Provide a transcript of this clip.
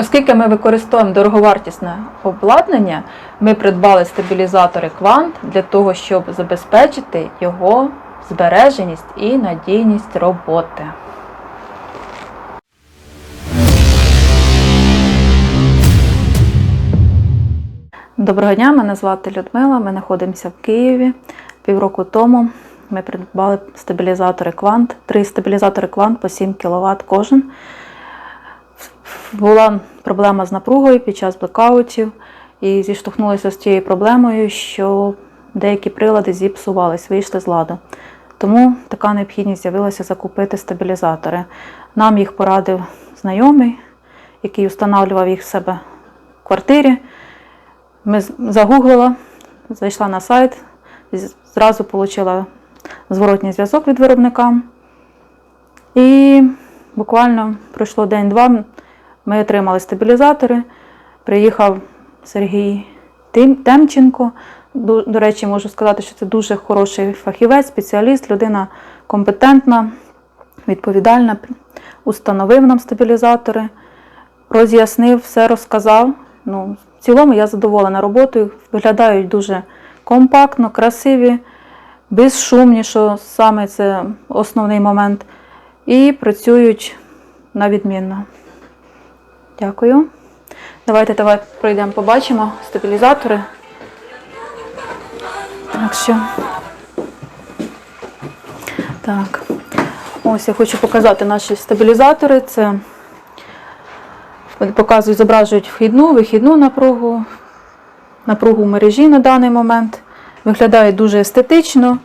Оскільки ми використовуємо дороговартісне обладнання, ми придбали стабілізатори квант для того, щоб забезпечити його збереженість і надійність роботи. Доброго дня, мене звати Людмила. Ми знаходимося в Києві. Півроку тому ми придбали стабілізатори квант, три стабілізатори квант по 7 кВт кожен. Була проблема з напругою під час блекаутів і зіштовхнулися з тією проблемою, що деякі прилади зіпсувались, вийшли з ладу. Тому така необхідність з'явилася закупити стабілізатори. Нам їх порадив знайомий, який встановлював їх в себе в квартирі. Ми загуглила, зайшла на сайт, зразу отримала зворотній зв'язок від виробника. І буквально пройшло день-два, ми отримали стабілізатори. Приїхав Сергій Темченко. До, речі, можу сказати, що це дуже хороший фахівець, спеціаліст, людина компетентна, відповідальна. Установив нам стабілізатори, роз'яснив, все розказав. Ну, в цілому я задоволена роботою. Виглядають дуже компактно, красиві, безшумні, що саме це основний момент. І працюють на відмінно. Дякую. Давайте давай пройдемо, побачимо стабілізатори. Так що. Так. Ось я хочу показати наші стабілізатори. Це показують, зображують вхідну, вихідну напругу, напругу мережі на даний момент. Виглядають дуже естетично.